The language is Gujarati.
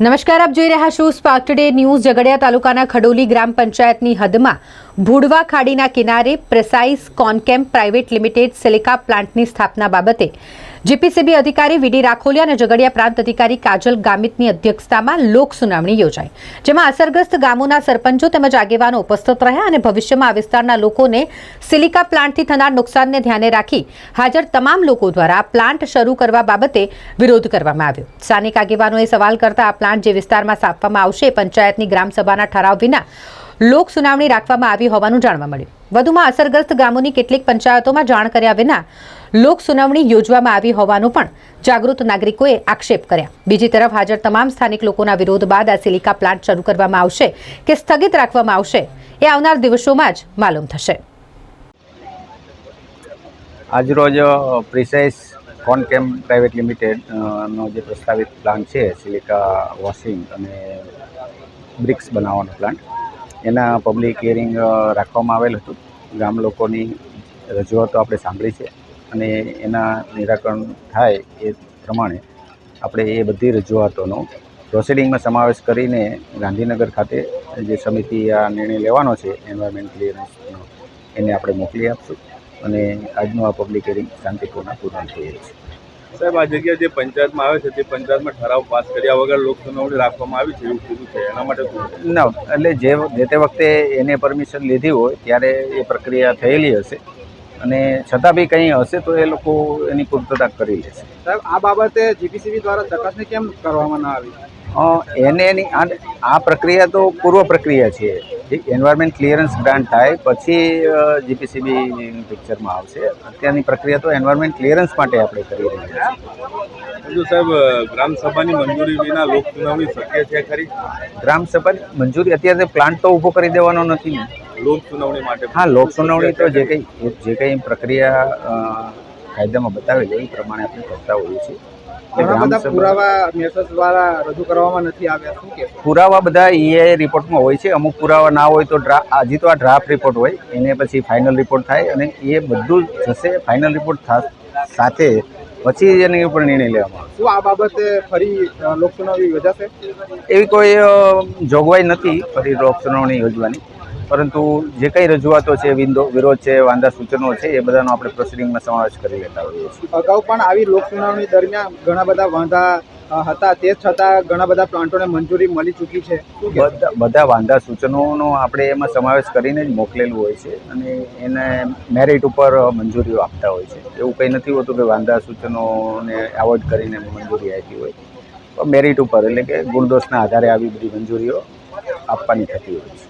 નમસ્કાર આપ જોઈ રહ્યા છો સ્પાર્ક ટુડે ન્યૂઝ ઝઘડિયા તાલુકાના ખડોલી ગ્રામ પંચાયતની હદમાં ભુડવા ખાડીના કિનારે precise Conchem private limited silica પ્લાન્ટની સ્થાપના બાબતે જીપીસીબી અધિકારી વીડી રાખોલિયા અને ઝઘડિયા પ્રાંત અધિકારી કાજલ ગામિતની અધ્યક્ષતામાં લોક સુનાવણી યોજાઈ, જેમાં અસરગ્રસ્ત ગામોના સરપંચો તેમજ આગેવાનો ઉપસ્થિત રહ્યા અને ભવિષ્યમાં આ વિસ્તારના લોકોને સિલિકા પ્લાન્ટથી થનાર નુકસાનને ધ્યાને રાખી હાજર તમામ લોકો દ્વારા પ્લાન્ટ શરૂ કરવા બાબતે વિરોધ કરવામાં આવ્યો. સ્થાનિક આગેવાનોએ સવાલ કરતા આ પ્લાન્ટ જે વિસ્તારમાં સ્થાપવામાં આવશે પંચાયતની ગ્રામસભાના ઠરાવ વિના લોક સુનાવણી રાખવામાં આવી હોવાનું જાણવા મળ્યું. વધુમાં અસરગ્રસ્ત ગામોની કેટલીક પંચાયતોમાં જાણ કર્યા વિના લોક સુનાવણી યોજવામાં આવી હોવાનું પણ જાગૃત નાગરિકોએ આક્ષેપ કર્યા. બીજી તરફ હાજર તમામ સ્થાનિક લોકોના વિરોધ બાદ આ સિલિકા પ્લાન્ટ શરૂ કરવામાં આવશે કે સ્થગિત રાખવામાં આવશે એ આવનાર દિવસોમાં જ માલુમ થશે. આજરોજ પ્રિસાઇસ કોનકેમ પ્રાઇવેટ લિમિટેડ નો જે પ્રસ્તાવિત પ્લાન્ટ છે, સિલિકા વોશિંગ અને બ્રિક્સ બનાવવાનો પ્લાન્ટ એના પબ્લિક હિયરિંગ રાખવામાં આવેલ હતું. ગામ લોકોની રજૂઆતો આપણે સાંભળી છે અને એના નિરાકરણ થાય એ પ્રમાણે આપણે એ બધી રજૂઆતોનો પ્રોસિડિંગમાં સમાવેશ કરીને ગાંધીનગર ખાતે જે સમિતિ આ નિર્ણય લેવાનો છે એન્વાયરમેન્ટ ક્લિયરન્સનો એને આપણે મોકલી આપશું અને આજનું આ પબ્લિક હિયરિંગ શાંતિપૂર્ણ પૂર્ણ થઈ છે. સાહેબ આ જગ્યા જે પંચાયતમાં આવે છે તે પંચાયતમાં ઠરાવ પાસ કર્યા વગર લોક સુનાવણી રાખવામાં આવી છે એવું કીધું છે. એના માટે ના એટલે જે જે તે વખતે એને પરમિશન લીધી હોય ત્યારે એ પ્રક્રિયા થયેલી હશે. અને છતાં બી કંઈ હશે તો એ લોકો એની પૂર્તતા કરી લેશે. સાહેબ આ બાબતે જીપીસીબી દ્વારા ચકાસણી કેમ કરવામાં ના આવી? એને એની આ આ પ્રક્રિયા તો પૂર્વ પ્રક્રિયા છે. એન્વાયરમેન્ટ ક્લિયરન્સ ગ્રાન્ટ થાય પછી જીપીસીબી પિક્ચરમાં આવશે. અત્યારની પ્રક્રિયા તો એન્વાયરમેન્ટ ક્લિયરન્સ માટે આપણે કરી રહ્યા છીએ. સાહેબ ગ્રામ સભાની મંજૂરી વિના લોક સુનાવણી શક્ય છે ખરી? ગ્રામ સભાની મંજૂરી અત્યારે પ્લાન્ટ તો ઊભો કરી દેવાનો નથી ને. લોક સુનાવણી માટે. હા લોક સુનાવણી તો જે કંઈ જે કંઈ પ્રક્રિયા કાયદામાં બતાવેલી એ પ્રમાણે આપણે કરતા હોઈએ છીએ. પુરાવા મેસેજ દ્વારા રજૂ કરવામાં નથી આવ્યા. પુરાવા બધા એ રિપોર્ટમાં હોય છે. અમુક પુરાવા ના હોય તો હજી તો આ ડ્રાફ્ટ રિપોર્ટ હોય. એને પછી ફાઇનલ રિપોર્ટ થાય અને એ બધું જશે ફાઇનલ રિપોર્ટ સાથે પછી એની ઉપર નિર્ણય લેવામાં આવે શું આ બાબતે ફરી લોકસુનાવણી યોજાશે? એવી કોઈ જોગવાઈ નથી. ફરી લોકસુનાવણી યોજવાની. પરંતુ જે કંઈ રજૂઆતો છે વિંદો વિરોધ છે વાંધા સૂચનો છે એ બધાનો આપણે પ્રોસિડિંગમાં સમાવેશ કરી લેતા હોઈએ છીએ. અગાઉ પણ આવી લોક સુનાવણી દરમિયાન ઘણા બધા વાંધા હતા. તે છતાં ઘણા બધા પ્લાન્ટોને મંજૂરી મળી ચૂકી છે. બધા વાંધા સૂચનોનો આપણે એમાં સમાવેશ કરીને જ મોકલેલું હોય છે અને એને મેરિટ ઉપર મંજૂરીઓ આપતા હોય છે. એવું કંઈ નથી હોતું કે વાંધા સૂચનોને એવોઇડ કરીને મંજૂરી આપી હોય. મેરિટ ઉપર એટલે કે ગુણદોષના આધારે આવી બધી મંજૂરીઓ આપવાની થતી હોય છે.